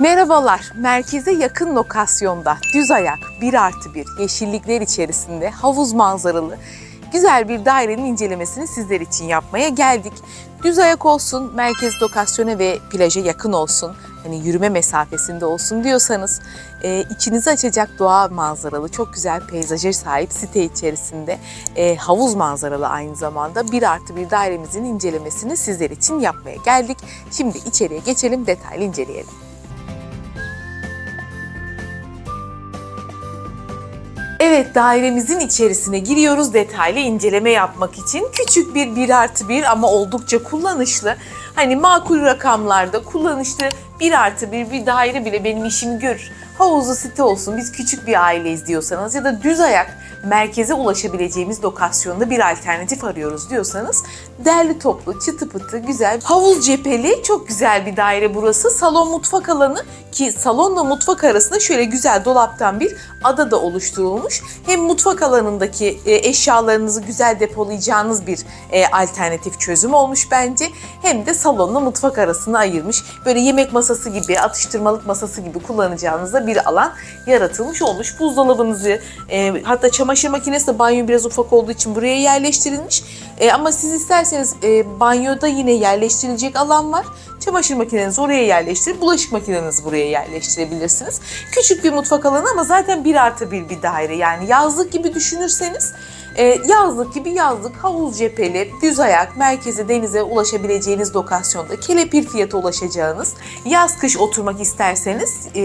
Merhabalar, merkeze yakın lokasyonda düz ayak 1 artı 1 yeşillikler içerisinde havuz manzaralı güzel bir dairenin incelemesini sizler için yapmaya geldik. Düz ayak olsun, merkez lokasyona ve plaja yakın olsun, hani yürüme mesafesinde olsun diyorsanız e, içinizi açacak doğa manzaralı, çok güzel peyzaja sahip site içerisinde e, havuz manzaralı aynı zamanda 1 artı 1 dairemizin incelemesini sizler için yapmaya geldik. Şimdi içeriye geçelim, detaylı inceleyelim. Evet dairemizin içerisine giriyoruz detaylı inceleme yapmak için. Küçük bir 1 artı 1 ama oldukça kullanışlı. Hani makul rakamlarda kullanışlı 1 artı 1 bir daire bile benim işimi görür. Havuzlu site olsun biz küçük bir aileyiz diyorsanız ya da düz ayak merkeze ulaşabileceğimiz lokasyonda bir alternatif arıyoruz diyorsanız derli toplu, çıtı pıtı, güzel, havuz cepheli çok güzel bir daire burası. Salon mutfak alanı ki salonla mutfak arasında şöyle güzel dolaptan bir ada da oluşturulmuş. Hem mutfak alanındaki e, eşyalarınızı güzel depolayacağınız bir e, alternatif çözüm olmuş bence. Hem de salonla mutfak arasını ayırmış. Böyle yemek masası gibi, atıştırmalık masası gibi kullanacağınız da bir alan yaratılmış olmuş. Buzdolabınızı, e, hatta çamaşır makinesi de banyo biraz ufak olduğu için buraya yerleştirilmiş. E, ama siz isterseniz e, banyoda yine yerleştirilecek alan var. Çamaşır makinenizi oraya yerleştirip bulaşık makinenizi buraya yerleştirebilirsiniz. Küçük bir mutfak alanı ama zaten bir artı bir bir daire. Yani yazlık gibi düşünürseniz e, yazlık gibi yazlık, havuz cepheli, düz ayak, merkeze, denize ulaşabileceğiniz lokasyonda kelepir fiyata ulaşacağınız, yaz kış oturmak isterseniz e,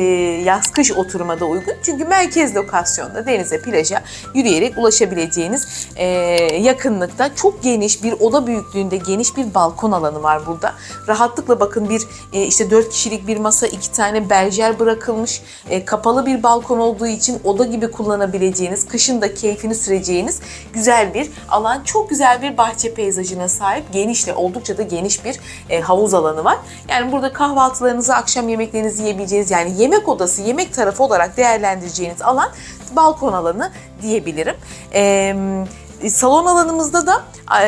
yaz kış oturuma da uygun. Çünkü merkez lokasyonda denize, plaja yürüyerek ulaşabileceğiniz e, yakınlıkta çok geniş bir oda büyüklüğünde geniş bir balkon alanı var burada. Rahatlıkla bakın bir e, işte 4 kişilik bir masa, iki tane berjer bırakılmış. E, kapalı bir balkon olduğu için oda gibi kullanabileceğiniz, kışın da keyfini süreceğiniz güzel bir alan. Çok güzel bir bahçe peyzajına sahip. Geniş de oldukça da geniş bir e, havuz alanı var. Yani burada kahvaltılarınızı, akşam yemeklerinizi yiyebileceğiniz yani yemek odası, yemek tarafı olarak değerlendireceğiniz alan balkon alanı diyebilirim. Eee salon alanımızda da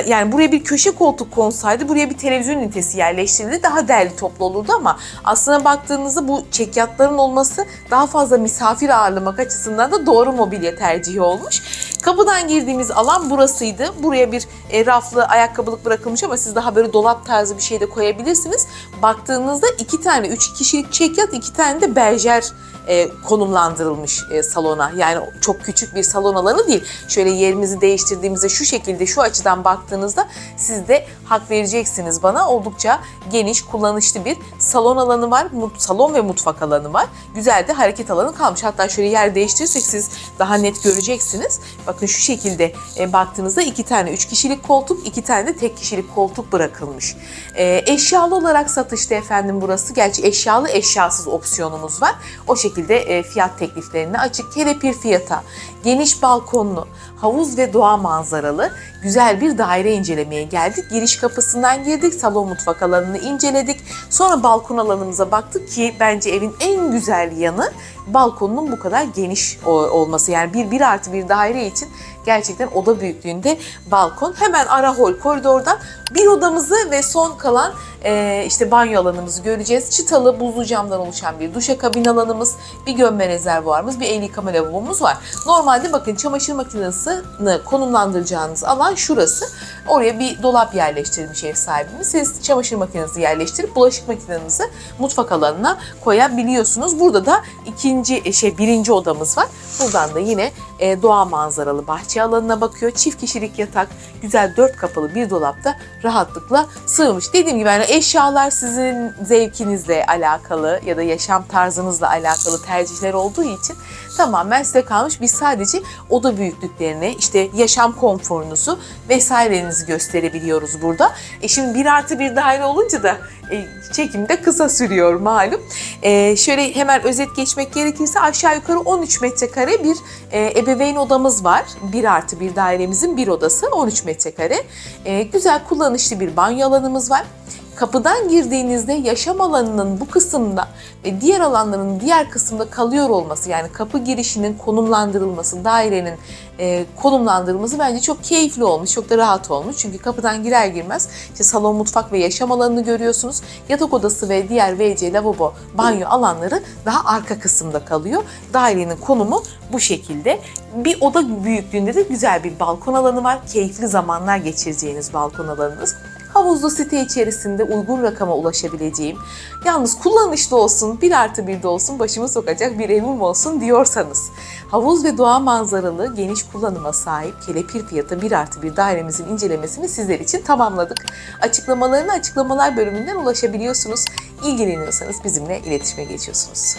yani buraya bir köşe koltuk konsaydı buraya bir televizyon ünitesi yerleştirildi daha değerli toplu olurdu ama aslına baktığınızda bu çekyatların olması daha fazla misafir ağırlamak açısından da doğru mobilya tercihi olmuş. Kapıdan girdiğimiz alan burasıydı. Buraya bir e, raflı ayakkabılık bırakılmış ama siz daha böyle dolap tarzı bir şey de koyabilirsiniz. Baktığınızda iki tane, üç kişilik çekyat, iki tane de berjer e, konumlandırılmış e, salona. Yani çok küçük bir salon alanı değil. Şöyle yerimizi değiştirdiğimizde şu şekilde şu açıdan baktığınızda siz de hak vereceksiniz bana. Oldukça geniş, kullanışlı bir salon alanı var. Salon ve mutfak alanı var. Güzel de hareket alanı kalmış. Hatta şöyle yer değiştirirsek siz daha net göreceksiniz. Bakın şu şekilde e, baktığınızda iki tane üç kişilik koltuk, iki tane de tek kişilik koltuk bırakılmış. E, eşyalı olarak satışta efendim burası. Gerçi eşyalı eşyasız opsiyonumuz var. O şekilde e, fiyat tekliflerine açık. Kelepir fiyata, geniş balkonlu, havuz ve doğa manzaralı güzel bir daire incelemeye geldik. Giriş kapısından girdik, salon mutfak alanını inceledik. Sonra balkon alanımıza baktık ki bence evin en güzel yanı balkonunun bu kadar geniş olması. Yani bir, bir artı bir daire için gerçekten oda büyüklüğünde balkon. Hemen ara hol koridordan bir odamızı ve son kalan e, işte banyo alanımızı göreceğiz. Çıtalı buzlu camdan oluşan bir duşakabin alanımız, bir gömme rezervuarımız, bir el yıkama lavabomuz var. Normalde bakın çamaşır makinesini konumlandıracağınız alan şurası. Oraya bir dolap yerleştirilmiş ev sahibimiz. Siz çamaşır makinenizi yerleştirip bulaşık makinenizi mutfak alanına koyabiliyorsunuz. Burada da ikinci e, şey birinci odamız var. Buradan da yine e, doğa manzaralı bahçe alanına bakıyor. Çift kişilik yatak, güzel dört kapılı bir dolapta rahatlıkla sığmış. Dediğim gibi yani eşyalar sizin zevkinizle alakalı ya da yaşam tarzınızla alakalı tercihler olduğu için tamamen size kalmış. Biz sadece oda büyüklüklerini, işte yaşam konforunuzu vesairenizi gösterebiliyoruz burada. E şimdi bir artı bir daire olunca da e, çekim de kısa sürüyor malum. E, şöyle hemen özet geçmek gerekirse aşağı yukarı 13 metrekare bir e, ebeveyn odamız var. Bir artı bir dairemizin bir odası 13 metrekare. E, güzel kullanışlı bir banyo alanımız var. Kapıdan girdiğinizde yaşam alanının bu kısımda ve diğer alanların diğer kısımda kalıyor olması yani kapı girişinin konumlandırılması, dairenin e, konumlandırılması bence çok keyifli olmuş, çok da rahat olmuş. Çünkü kapıdan girer girmez işte salon, mutfak ve yaşam alanını görüyorsunuz. Yatak odası ve diğer WC, lavabo, banyo alanları daha arka kısımda kalıyor. Dairenin konumu bu şekilde. Bir oda büyüklüğünde de güzel bir balkon alanı var. Keyifli zamanlar geçireceğiniz balkon alanınız. Havuzlu site içerisinde uygun rakama ulaşabileceğim, yalnız kullanışlı olsun, bir artı bir de olsun, başımı sokacak bir evim olsun diyorsanız, havuz ve doğa manzaralı, geniş kullanıma sahip kelepir fiyatı bir artı bir dairemizin incelemesini sizler için tamamladık. Açıklamalarını açıklamalar bölümünden ulaşabiliyorsunuz. İlgileniyorsanız bizimle iletişime geçiyorsunuz.